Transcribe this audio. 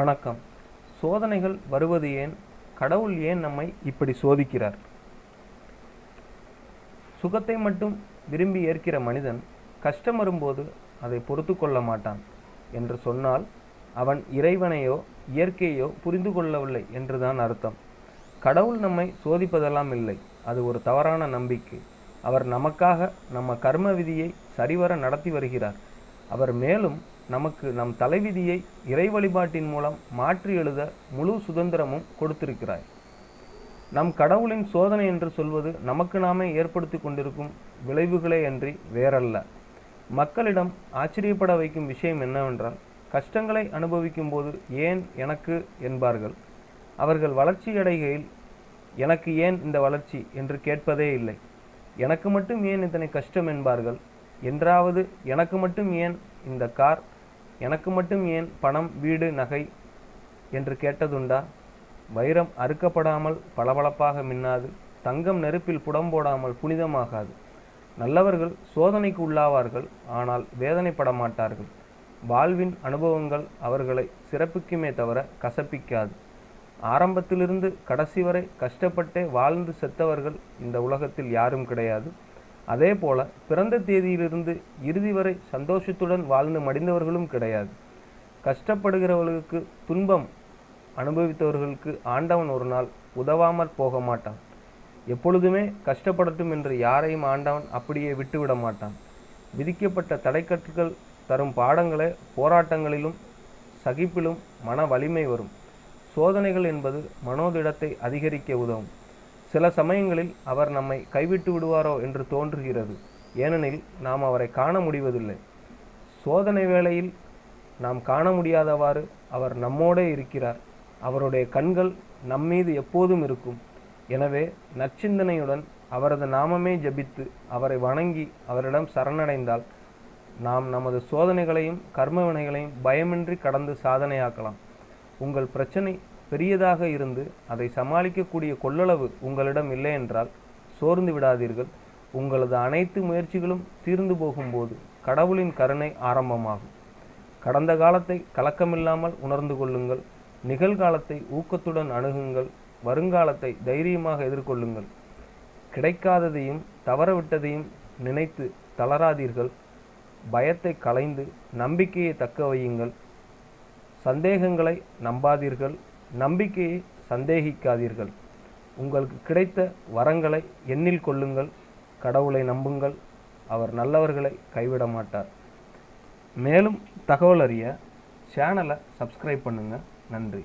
வணக்கம். சோதனைகள் வருவது ஏன்? கடவுள் ஏன் நம்மை இப்படி சோதிக்கிறார்? சுகத்தை மட்டும் விரும்பி ஏற்கிற மனிதன் கஷ்டம் வரும்போது அதை பொறுத்து கொள்ள மாட்டான் என்று சொன்னால் அவன் இறைவனையோ இயற்கையோ புரிந்து கொள்ளவில்லை என்றுதான் அர்த்தம். கடவுள் நம்மை சோதிப்பதெல்லாம் இல்லை. அது ஒரு தவறான நம்பிக்கை. அவர் நமக்காக நம்ம கர்ம விதியை சரிவர நடத்தி வருகிறார். அவர் மேலும் நமக்கு நம் தலைவிதியை இறை வழிபாட்டின் மூலம் மாற்றி எழுத முழு சுதந்திரமும் கொடுத்திருக்கிறாய். நம் கடவுளின் சோதனை என்று சொல்வது நமக்கு நாமே ஏற்படுத்தி கொண்டிருக்கும் விளைவுகளே அன்றி வேறல்ல. மக்களிடம் ஆச்சரியப்பட வைக்கும் விஷயம் என்னவென்றால் கஷ்டங்களை அனுபவிக்கும் போது ஏன் எனக்கு என்பார்கள். அவர்கள் வளர்ச்சி அடைகையில் எனக்கு ஏன் இந்த வளர்ச்சி என்று கேட்பதே இல்லை. எனக்கு மட்டும் ஏன் இத்தனை கஷ்டம் என்பார்கள். என்றாவது எனக்கு மட்டும் ஏன் இந்த கார் எனக்கு மட்டும் ஏன் பணம் வீடு நகை என்று கேட்டதுண்டா? வைரம் அறுக்கப்படாமல் பளபளப்பாக மின்னாது தங்கம் நெருப்பில் புடம் போடாமல் புனிதமாகாது. நல்லவர்கள் சோதனைக்கு உள்ளாவார்கள் ஆனால் வேதனைப்பட மாட்டார்கள் வாழ்வின் அனுபவங்கள் அவர்களை சிறப்பிக்குமே தவிர கசப்பிக்காது. ஆரம்பத்திலிருந்து கடைசி வரை கஷ்டப்பட்டே வாழ்ந்து செத்தவர்கள் இந்த உலகத்தில் யாரும் கிடையாது. அதே போல பிறந்த தேதியிலிருந்து இறுதி வரை சந்தோஷத்துடன் வாழ்ந்து மடிந்தவர்களும் கிடையாது. கஷ்டப்படுகிறவர்களுக்கு துன்பம் அனுபவித்தவர்களுக்கு ஆண்டவன் ஒரு நாள் உதவாமல் போக மாட்டான். எப்பொழுதுமே கஷ்டப்படட்டும் என்று யாரையும் ஆண்டவன் அப்படியே விட்டுவிட மாட்டான். விதிக்கப்பட்ட தடைக்கட்டுகள் தரும் பாடங்களே போராட்டங்களிலும் சகிப்பிலும் மன வலிமை வரும். சோதனைகள் என்பது மனோதிடத்தை அதிகரிக்க உதவும். சில சமயங்களில் அவர் நம்மை கைவிட்டு விடுவாரோ என்று தோன்றுகிறது. ஏனெனில் நாம் அவரை காண முடிவதில்லை. சோதனை வேளையில் நாம் காண முடியாதவாறு அவர் நம்மோடே இருக்கிறார். அவருடைய கண்கள் நம்மீது எப்போதும் இருக்கும். எனவே நற்சிந்தனையுடன் அவரது நாமமே ஜபித்து அவரை வணங்கி அவரிடம் சரணடைந்தால் நாம் நமது சோதனைகளையும் கர்மவினைகளையும் பயமின்றி கடந்து சாதனையாக்கலாம். உங்கள் பிரச்சனை பெரியதாக இருந்து அதை சமாளிக்கக்கூடிய கொள்ளளவு உங்களிடம் இல்லை என்றால் சோர்ந்து விடாதீர்கள். உங்களது அனைத்து முயற்சிகளும் தீர்ந்து போகும்போது கடவுளின் கருணை ஆரம்பமாகும். கடந்த காலத்தை கலக்கமில்லாமல் உணர்ந்து கொள்ளுங்கள். நிகழ்காலத்தை ஊக்கத்துடன் அணுகுங்கள். வருங்காலத்தை தைரியமாக எதிர்கொள்ளுங்கள். கிடைக்காததையும் தவறவிட்டதையும் நினைத்து தளராதீர்கள். பயத்தை களைந்து நம்பிக்கையை தக்க வையுங்கள். சந்தேகங்களை நம்பாதீர்கள். நம்பிக்கையை சந்தேகிக்காதீர்கள். உங்களுக்கு கிடைத்த வரங்களை எண்ணில் கொள்ளுங்கள். கடவுளை நம்புங்கள். அவர் நல்லவர்களை கைவிட மாட்டார். மேலும் தகவல் அறிய சேனலை சப்ஸ்கிரைப் பண்ணுங்கள் நன்றி.